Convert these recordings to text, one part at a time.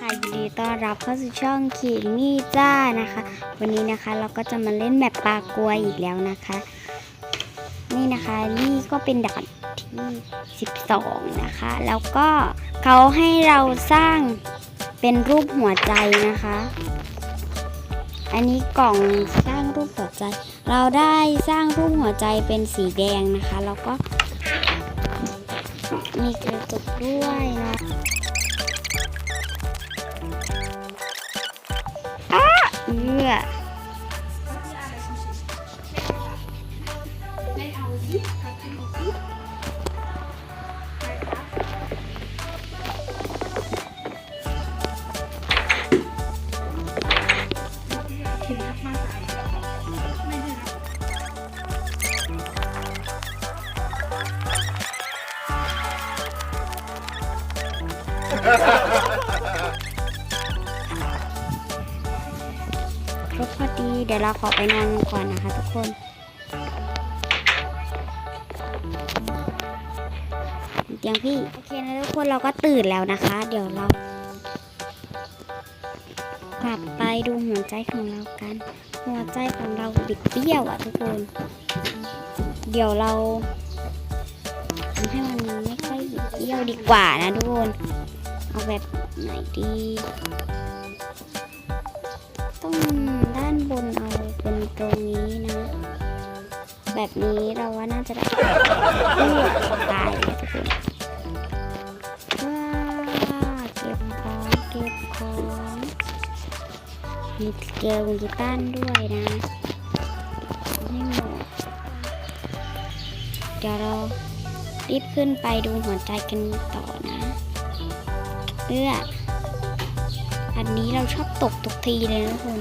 ค่ะยินดีต้อนรับเข้าสู่ช่องขีดนี่จ้านะคะ วันนี้นะคะเราก็จะมาเล่นแมปปลากลัวอีกแล้วนะคะ นี่นะคะนี่ก็เป็นด่านที่12 นะคะ แล้วก็เขาให้เราสร้างเป็นรูปหัวใจนะคะ อันนี้กล่องสร้างรูปหัวใจ เราได้สร้างรูปหัวใจเป็นสีแดงนะคะ แล้วก็ มีกระจกด้วยนะอ้าเอื้อ ครบพอดี เดี๋ยวเราขอไปนอนก่อนนะคะทุกคนเตียงพี่ โอเคนะทุกคนเราก็ตื่นแล้วนะคะ เดี๋ยวเรากลับไปดูหัวใจของเรากัน หัวใจของเราบิดเบี้ยวอะทุกคน เดี๋ยวเราทำให้มันไม่ค่อยบิดเบี้ยวดีกว่านะทุกคน เอาแบบไหนดีต้อง บนเอาเป็นตรงนี้นะ แบบนี้เราว่าน่าจะได้เอื้อตายเลยทุกคนว้าเก็บของเก็บของมีเกลียวมีกีตันด้วยนะให้หมดเดี๋ยวเรารีบขึ้นไปดูหัวใจกันต่อนะเอื้ออันนี้เราชอบตกทุกทีเลยนะทุกคน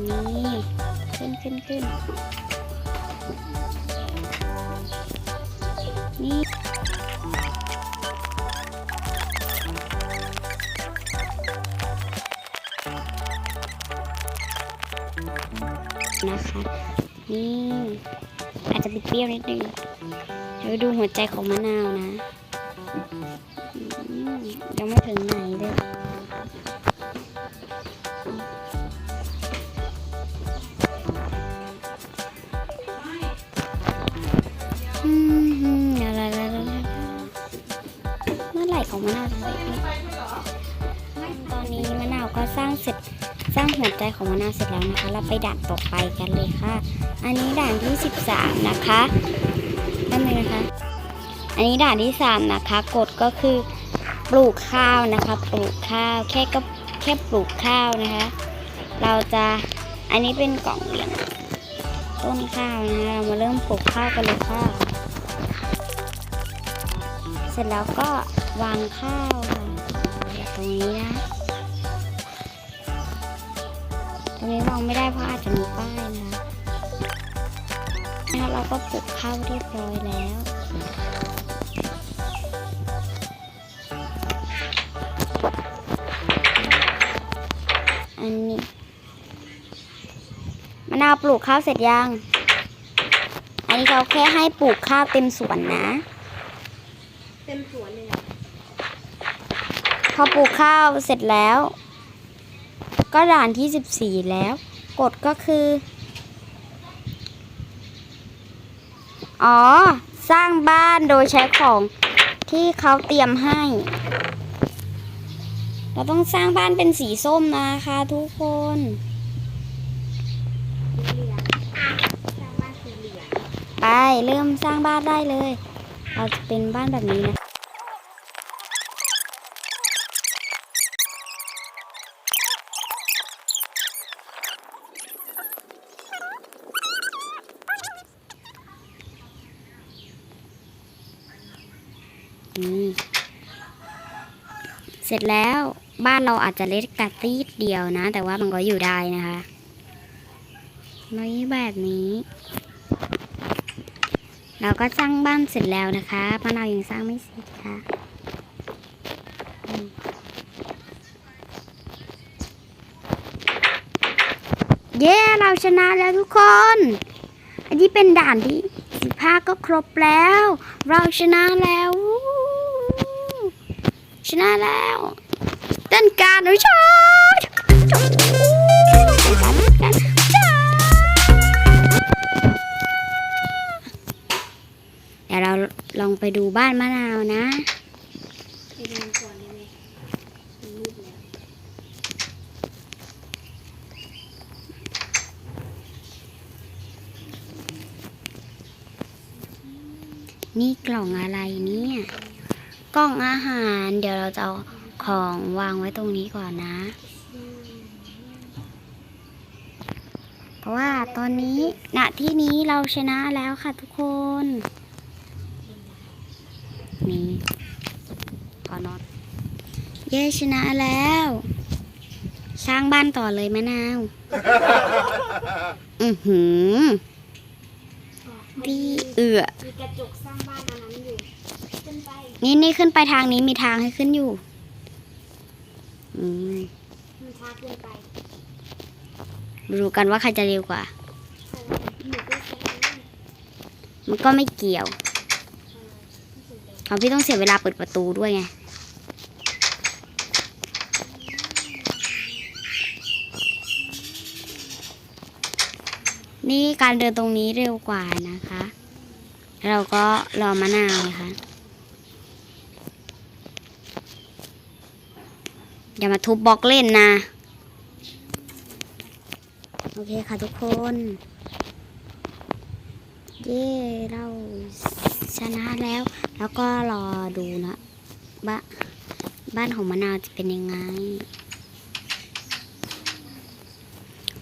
นี่ขึ้นขึ้นขึ้นนี่นะคะนี่อาจจะบิดเปรี้ยวนิดนึงเดี๋ยวดูหัวใจของมะนาวนะยังไม่ถึงไหน ใจของมะนาวเสร็จแล้วนะคะ เราไปด่านต่อไปกันเลยค่ะ อันนี้ด่านที่ 13 นะคะนั่นเลยนะคะ อันนี้ด่านที่ 3 นะคะ กฎก็คือปลูกข้าวนะคะ ปลูกข้าวแค่ก็แค่ปลูกข้าวนะคะ เราจะอันนี้เป็นกล่องเลี้ยงต้นข้าวนะคะเรามาเริ่มปลูกข้าวกันเลยค่ะ เสร็จแล้วก็วางข้าวค่ะตรงนี้นะ รงนี้วางไม่ได้เพราะอาจจะมีป้ายนะคะนะคะเราก็ปลูกข้าวเรียบร้อยแล้วอันนี้มะนาวปลูกข้าวเสร็จยัง อันนี้เขาแค่ให้ปลูกข้าวเต็มสวนนะ เต็มสวนเลยพอปลูกข้าวเสร็จแล้ว ก็ด่านที่ 14 แล้ว กฎก็คือ อ๋อ สร้างบ้านโดยใช้ของที่เขาเตรียมให้ เราต้องสร้างบ้านเป็นสีส้มนะคะทุกคนไปเริ่มสร้างบ้านได้เลย เราจะเป็นบ้านแบบนี้นะ เสร็จแล้วบ้านเราอาจจะเล็กกระตีดเดียวนะ แต่ว่ามันก็อยู่ได้นะคะนี่แบบนี้ เราก็สร้างบ้านเสร็จแล้วนะคะป้าเรายังสร้างไม่เสร็จค่ะเย้ เราชนะแล้วทุกคน อันนี้เป็นด่านที่สิบห้าก็ครบแล้ว เราชนะแล้ว นะแล้วเต้นการหนูชอบเดี๋ยวเราลองไปดูบ้านมะนาวนะนี่กล่องอะไรเนี่ย กล่องอาหาร เดี๋ยวเราจะเอาของวางไว้ตรงนี้ก่อนนะ เพราะว่าตอนนี้ณที่นี้เราชนะแล้วค่ะทุกคน นี่ขอนอนเย้ชนะแล้ว สร้างบ้านต่อเลยมะนาว อือหือ พี่เอือมีกระจกสร้างบ้านอันนั้นอยู่ขึ้นไปนี่นี่ขึ้นไปทางนี้มีทางให้ขึ้นอยู่ อืมมันช้าเกินไปดูกันว่าใครจะเร็วกว่า หนูก็ใช้มันก็ไม่เกี่ยวของพี่ต้องเสียเวลาเปิดประตูด้วยไง นี่การเดินตรงนี้เร็วกว่านะคะ เราก็รอมะนาวนะคะอย่ามาทุบบล็อกเล่นนะ โอเคค่ะทุกคน เย้เราชนะแล้ว แล้วก็รอดูนะบ้าบ้านของมะนาวจะเป็นยังไง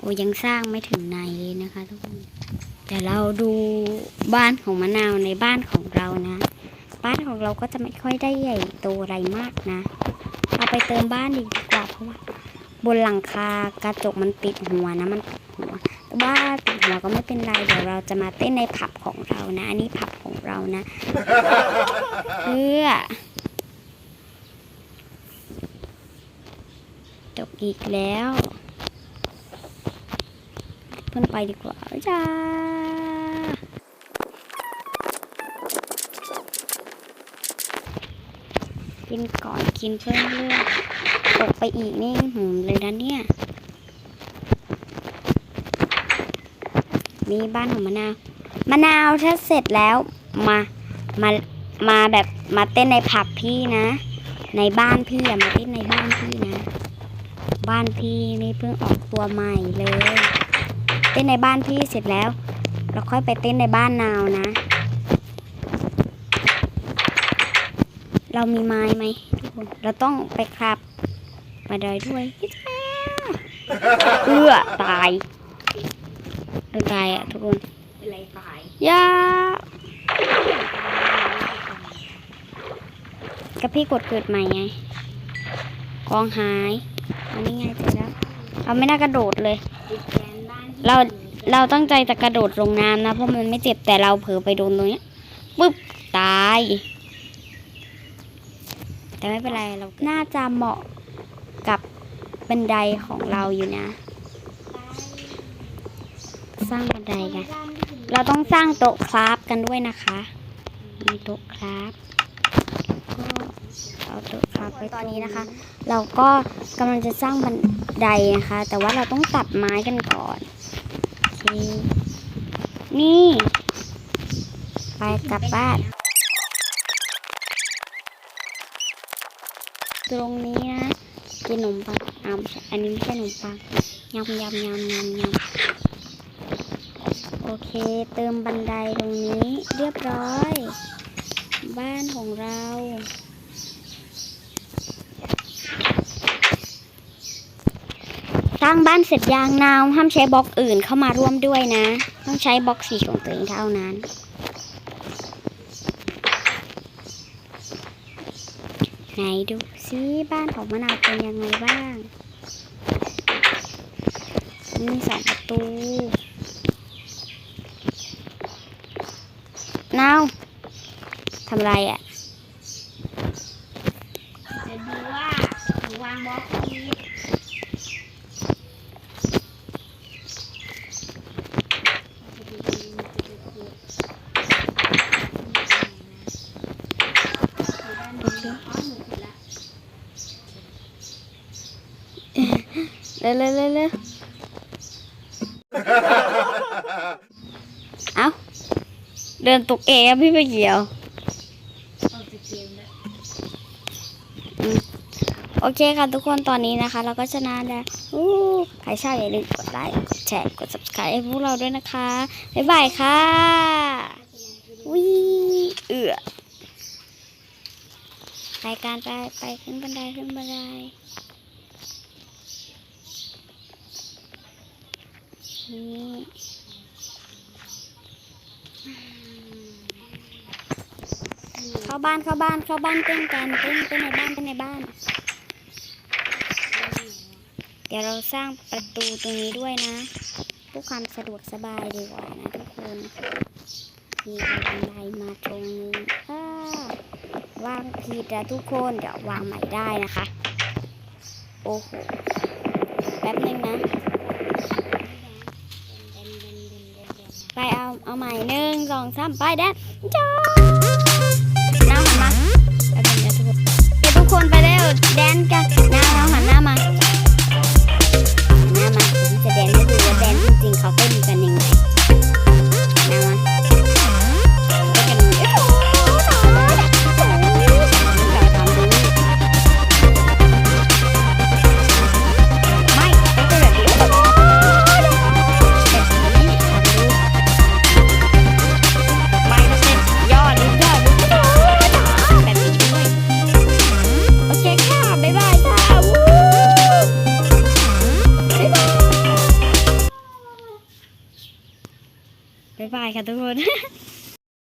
โอ้ยังสร้างไม่ถึงไหนเลยนะคะทุกคนเดี๋ยวเราดูบ้านของมะนาวในบ้านของเรานะ บ้านของเราก็จะไม่ค่อยได้ใหญ่โตอะไรมากนะ เอาไปเติมบ้านดีกว่าเพราะว่าบนหลังคากระจกมันติดหัวนะมันติดหัวแต่ว่าติดหัวก็ไม่เป็นไรเดี๋ยวเราจะมาเต้นในผับของเรานะ อันนี้ผับของเรานะเพื่อจบอีกแล้ว เพื่อนไปดีกว่าจ้ากินก่อนกินเพื่อนเลือกตกไปอีกนี่หืมเลยนะเนี่ย นี่บ้านของมะนาว มะนาวถ้าเสร็จแล้วมา มา มาแบบมาเต้นในผับพี่นะ ในบ้านพี่อย่ามาเต้นในบ้านพี่นะ บ้านพี่นี่เพิ่งออกตัวใหม่เลย เต้นในบ้านพี่เสร็จแล้ว เราค่อยไปเต้นในบ้านนาวนะ เรามีไม้ไหมทุกคนเราต้องไปครับมาได้ด้วยเอื้อตายเอื้อตายอะทุกคนเป็นไรตายยาก็พี่กดเกิดใหม่ไงกองหายอันนี้ไงเจอแล้วเราไม่น่ากระโดดเลย เราเราตั้งใจจะกระโดดลงน้ำนะ เพราะมันไม่เจ็บแต่เราเผลอไปโดนตรงเนี้ยปุ๊บตาย แต่ไม่เป็นไรเราน่าจะเหมาะกับบันไดของเราอยู่นะ สร้างบันไดกันบ้านที่ถึงเราต้องสร้างโต๊ะคราฟกันด้วยนะคะ มีโต๊ะคราฟก็เอาโต๊ะคราฟไปตอนนี้นะคะ เราก็กำลังจะสร้างบันไดนะคะ แต่ว่าเราต้องตัดไม้กันก่อนโอเค นี่ ไปกลับบ้าน ตรงนี้นะกินขนมปังอ่ำอันนี้ไม่ใช่ขนมปังยำยำยำยำยำโอเค เติมบันไดตรงนี้เรียบร้อย บ้านของเรา สร้างบ้านเสร็จยางนาวห้ามใช้บล็อกอื่นเข้ามาร่วมด้วยนะ ต้องใช้บล็อกสีของตัวเองเท่านั้น ไหนดูซิบ้านของมะนาวเป็นยังไงบ้างมีสองประตูนาวทำไรอะ่ะจะดูว่าหนูวางบล็อกที่โอเคอ๋อหนูเสร็จแล้ว เร็วเร็วเร็วเร็วเอาเดินตกเองอะพี่ไปเกี่ยวออกจากเกมแล้วโอเคค่ะทุกคนตอนนี้นะคะ เราก็ชนะแล้วอู้ใครชอบอย่าลืมกดไลค์กดแชร์กด subscribe ให้พวกเราด้วยนะคะ บ๊ายบายค่ะวิเอือไปการไปไปขึ้นบันไดขึ้นบันได นี่เข้าบ้านเข้าบ้านเข้าบ้านเต้นกันเต้นเต้นในบ้านเต้นในบ้าน เดี๋ยวเราสร้างประตูตรงนี้ด้วยนะเพื่อความสะดวกสบายดีกว่านะทุกคนมีบันไดมาตรงนี้อ่าวางผิดนะทุกคนเดี๋ยววางใหม่ได้นะคะ โอ้โหแป๊บนึงนะ ไปเอาเอาใหม่หนึ่งสองสามไปแดนจ้าน้าหันมาแป๊บนึงนะทุกคนเดี๋ยวทุกคนไปเร็วแดนกันน้าเราหันหน้ามา